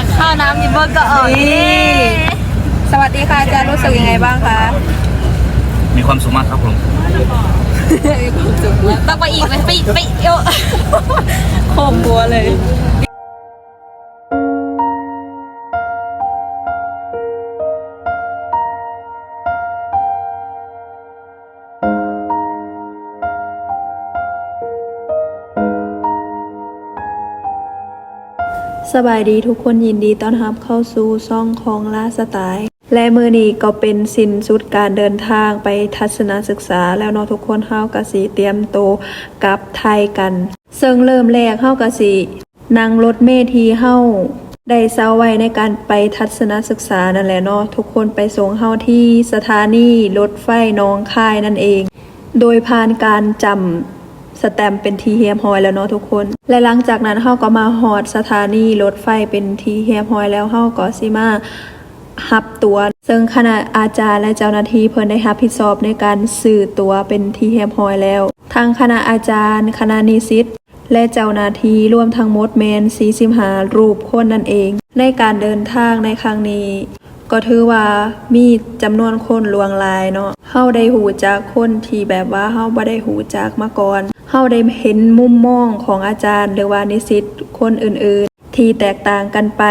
ากเข้าน้ำอยู่เบอร์ก็ออกนี่สวัสดีค่ะอาจารย์รู้สึกยังไงบ้างคะมีความสุขมากครับผมต้องไปอีกไหมไปไปเอวโคมบัวเลย สบายดีทุกคนยินดีต้อนรับเข้าสู่ซ่องของลาสไตล์และมือนี้ก็เป็นสิ้นสุดการเดินทางไปทัศนศึกษา แล้วเนาะทุกคนเฮากะสีเตรียมโตกับไทยกัน ซึ่งเริ่มแรกเฮากะสีนั่งรถเมทีเฮาได้เซาไว้ในการไปทัศนศึกษานั่นแหละเนาะทุกคนไปส่งเฮาที่สถานีรถไฟน้องค่ายนั่นเอง โดยผ่านการจำ สแตมเป็นทีเฮียมฮอยแล้วเนาะทุกคน และหลังจากนั้นเฮาก็มาฮอดสถานีรถไฟเป็นทีเฮียมฮอยแล้วเฮาก็สิมาหับตัว ซึ่งคณะอาจารย์และเจ้าหน้าที่เพิ่นได้รับผิดชอบในการสื่อตัวเป็นทีเฮียมฮอยแล้ว ทางคณะอาจารย์ คณะนิสิตและเจ้าหน้าที่รวมทั้งหมดแมน45รูปคนนั่นเอง ในการเดินทางในครั้งนี้ ก็ถือว่ามีจำนวนคนลวงลายเนาะเฮาได้หูจากคนที่แบบว่าเฮาบ่ได้หูจากมาก่อนเฮาได้เห็นมุมมองของอาจารย์ หรือว่านิสิตคนอื่นๆ ที่แตกต่างกันไป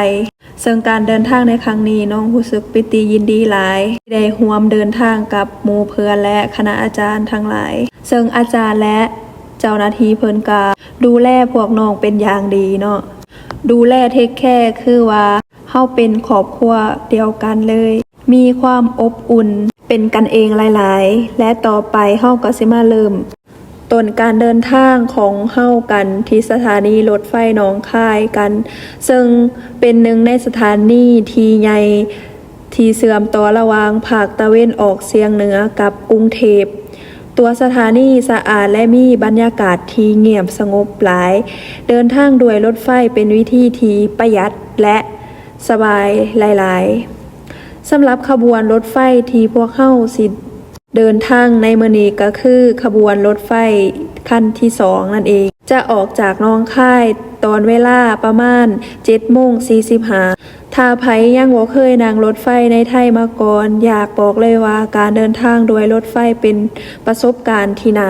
ซึ่งการเดินทางในครั้งนี้น้องรู้สึกปิติยินดีหลายที่ได้ร่วมเดินทางกับหมู่เพื่อนและคณะอาจารย์ทั้งหลาย ซึ่งอาจารย์และเจ้าหน้าที่เพิ่นกาดูแลพวกน้องเป็นอย่างดีเนาะดูแลเทคแค่คือว่า เฮาเป็นครอบครัวเดียวกันเลย มีความอบอุ่นเป็นกันเองหลาย ๆ และต่อไปเฮาก็สิมาเริ่มต้นการเดินทางของเฮากันที่สถานีรถไฟหนองคายกัน ซึ่งเป็นหนึ่งในสถานีที่ใหญ่ที่เสื่อมต่อระหว่างภาคตะเวนออกเสียงเหนือกับกรุงเทพตัวสถานีสะอาดและมีบรรยากาศที่เงียบสงบหลาย เดินทางด้วยรถไฟเป็นวิธีที่ประหยัดและ สบายหลายๆสำหรับขบวนรถไฟที่พวกเข้าสิเดินทางในมือนี้ก็คือขบวนรถไฟคันที่สองนั่นเอง จะออกจากน้องค่ายตอนเวลาประมาณ7โมง45ถ้าไผยังบ่เคยนั่งรถไฟในไทยมาก่อน อยากบอกเลยว่าการเดินทางโดยรถไฟเป็นประสบการณ์ที่น่า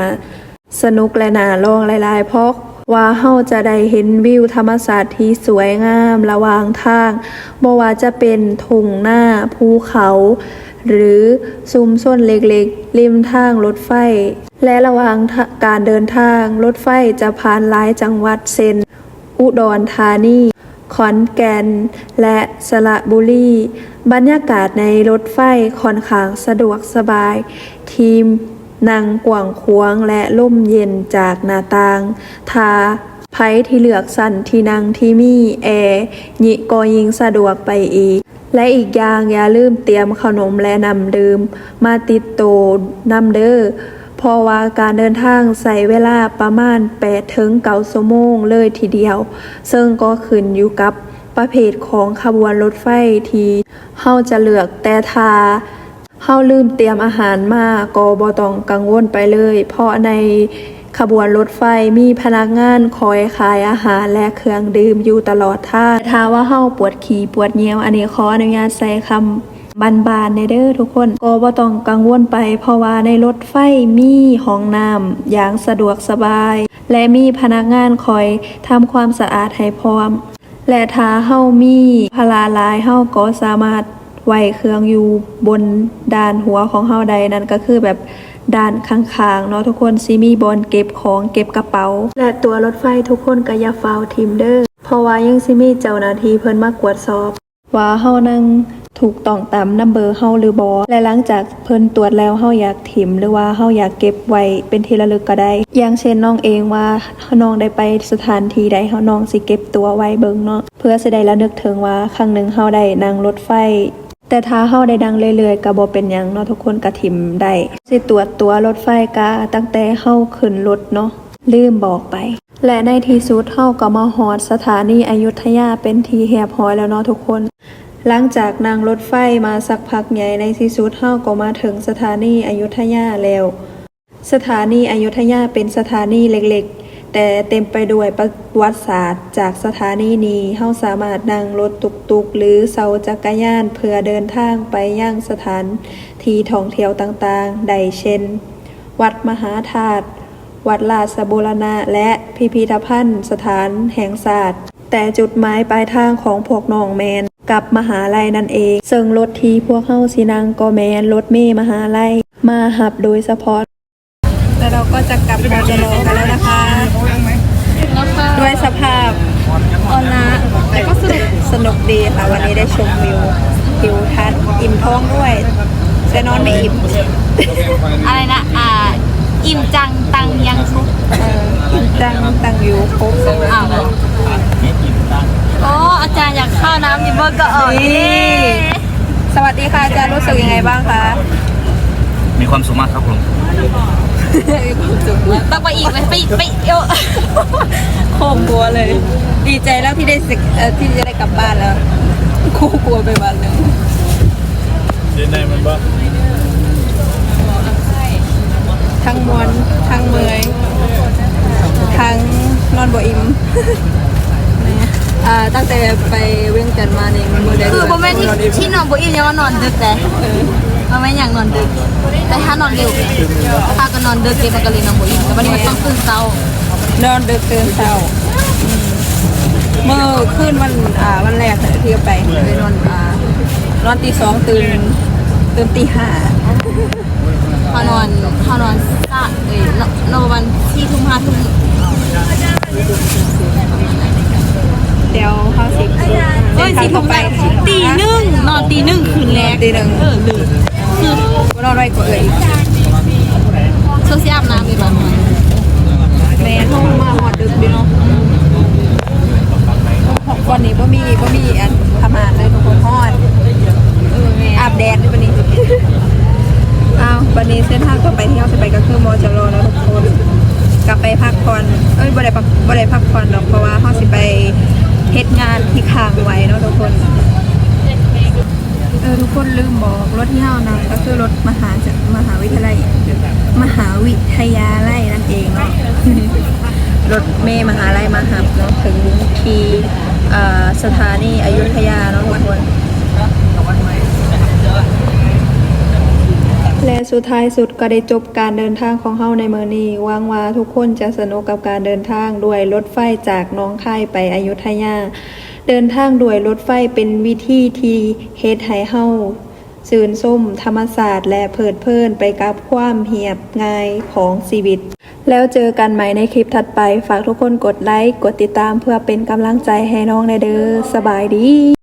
สนุกและน่าลองหลายๆเพราะ ว่าเฮาจะได้เห็นวิวธรรมศาสตร์ที่สวยงามระหว่างทางบ่ว่าจะเป็นทุ่งหน้าภูเขา หรือซุ้มส้นเล็กๆ ริมทางรถไฟ และระหว่างการเดินทางรถไฟจะผ่านหลายจังหวัดเช่นอุดรธานีขอนแก่น และสระบุรี บรรยากาศในรถไฟค่อนข้างสะดวกสบาย ทีม นั่งกว่างควางและล่มเย็นจากหน้าต่างทาไผที่เลือกสั่นที่นั่งที่มีแอร์ยิก็ยิงสะดวกไปอีก และอีกอย่างอย่าลืมเตรียมขนมและนำดื่ม มาติดโตวนำเด้อเพราะว่าการเดินทางใส่เวลาประมาณ8ถึง9ชั่วโมงเลยทีเดียว ซึ่งก็ขึ้นอยู่กับประเภทของขบวนรถไฟที่เฮาจะเลือกแต่ทา เฮาลืมเตรียมอาหารมาก็บ่ต้องกังวลไปเลย เพราะในขบวนรถไฟมีพนักงานคอยขายอาหารและเครื่องดื่มอยู่ตลอดทางถ้าว่าเฮาปวดขี่ปวดเหนียวอันนี้ขออนุญาตใช้คำบานๆในเด้อทุกคน ก็บ่ต้องกังวลไป เพราะว่าในรถไฟมีห้องน้ำอย่างสะดวกสบาย และมีพนักงานคอยทำความสะอาดให้พร้อม และถ้าเฮามีพลาลายเฮาก็สามารถ ไว้เครื่องอยู่บนด้านหัวของเฮาใดนั่นก็คือแบบด้านข้างๆเนาะทุกคนสิมีบอนเก็บของเก็บกระเป๋า และตัวรถไฟทุกคนก็อย่าฟาวทิมเด้อเพราะว่ายังสิมีเจ้าหน้าที่เพิ่นมากวดสอบ ว่าเฮานั่งถูกต้องตามนัมเบอร์เฮาหรือบอและหลังจากเพิ่นตรวจแล้วเฮาอยากถิมหรือว่าเฮาอยากเก็บไว้เป็นที่ระลึกก็ได้ อย่างเช่นน้องเองว่าน้องได้ไปสถานที่ใดเฮาน้องสิเก็บตัวไว้เบิ่งเนาะเพื่อสิได้ระลึกถึงว่าครั้งหนึ่งเฮาได้นั่งรถไฟ แต่ถ้าเฮาได้ดังเรื่อยๆก็บ่เป็นหยังเนาะทุกคนก็ถิ่มได้สิตรวจตัวรถไฟกะตั้งแต่เฮาขึ้นรถเนาะลืมบอกไป และในที่สุดเฮาก็มาฮอดสถานีอยุธยาเป็นทีเรียบร้อยแล้วเนาะทุกคน หลังจากนั่งรถไฟมาสักพักใหญ่ในที่สุดเฮาก็มาถึงสถานีอยุธยาแล้ว สถานีอยุธยาเป็นสถานีเล็กๆ แต่เต็มไปด้วยประวัติศาสตร์ จากสถานีนี้เฮาสามารถนั่งรถตุกๆหรือเสาจักรยานเพื่อเดินทางไปยังสถานที่ท่องเที่ยวต่างๆ ได้เช่น วัดมหาธาตุวัดราชบูรณะและพิพิธภัณฑ์สถานแห่งศาสตร์แต่จุดหมายปลายทางของพวกน้องแมนกับมหาลัยนั่นเอง ซึ่งรถที่พวกเฮาสินังก็แมนรถเมย์มหาลัย มาหับโดยเฉพาะ แล้วเราก็จะกลับมอจโลกันแล้วนะคะแล้วก็ด้วยสภาพออนนะแต่ก็สนุกสนุกดีค่ะ วันนี้ได้ชมวิวทิวทัศน์อิ่มท้องด้วยแต่นอนไม่อิ่มอะไรนะอ่าอิ่มจังตังยังซุปเอออิ่มจังตังวิวครบอ้าวโอ้อาจารย์อยากเข้าน้ำอยู่เบอร์ก็อ่อนนี่สวัสดีค่ะอาจารย์รู้สึกยังไงบ้างคะมีความสุขมากครับผม ต้องไปอีกไหมไปไปเอวโคมกลัวเลย ดีใจแล้วที่ได้สึกเอ่อที่จะได้กลับบ้านแล้วคู่กลัวไปวันหนึ่งเดินได้มันบ่ทั้งมวนทั้งเมอยทั้งนอนบ่อิ่มอ่าตั้งแต่ไปเวียงจันทน์มานี่มือได้คือโมเมนต์ที่ที่นอนบุอิ่มยังว่านอนดึกแต่ โมเมนต์อย่างนอนดึก แต่ถ้านอนเร็วถ้าก็นอนดึกเกมันก็เลยนอนบุอิ่มแต่วันนี้มันต้องตื่นเช้านอนดึกตื่นเช้าอืมเมื่อคืนวันอ่าวันแรกที่ไปเลยนอนอ่านอนตีสองตื่นตื่นตีห้าเขานอนเขานอนซะเอ้ยนอนนอนประมาณที่ทุ่มห้าทุ่มเดี๋ยวเขาสิบเอ้ยสี่ทุ่มไปตีหนึ่งนอนตีหนึ่งคืนแรกตีหนึ่งเออลืม คือนอนไว้กว่าเอ่ยโซเชียลอาบน้ำไปบ้างแม่โทรมาหอดดึกดิเนาะวันนี้บ่มีบ่มีอันทำงานเลยทุกคนฮอดอาบแดดด้วยวันนี้อาวันนี้เส้นทางต่อไปที่เราจะไปก็คือมอจรนะทุกคนกลับไปพักผ่อนเอ้ยบ่ได้พักบ่ได้พักผ่อนหรอกเพราะว่าเราสิไปเฮ็ดงานที่ค้างไว้เนาะทุกคน ออทุกคนลืมบอกรถที่เฮานะก็คือรถมหาจากมหาวิทยาลัย มหาวิทยาลัยนั่นเองเนาะรถเมย์มหาลัยมาหับเนาะถึงทีสถานีอยุธยาเนาะทุกคนและสุดท้ายสุดก็ได้จบการเดินทางของเฮาในเมือนี้วังว่าทุกคนจะสนุกกับการเดินทางด้วยรถไฟจากน้องค่ายไปอยุธยา เดินทางด้วยรถไฟเป็นวิธีที่เฮ็ดให้เฮาสื่นส้มธรรมศาสตร์และเพลิดเพลินไปกับความเหียบง่ายของชีวิต แล้วเจอกันใหม่ในคลิปถัดไป ฝากทุกคนกดไลค์ กดติดตามเพื่อเป็นกำลังใจให้น้องในเด้อสบายดี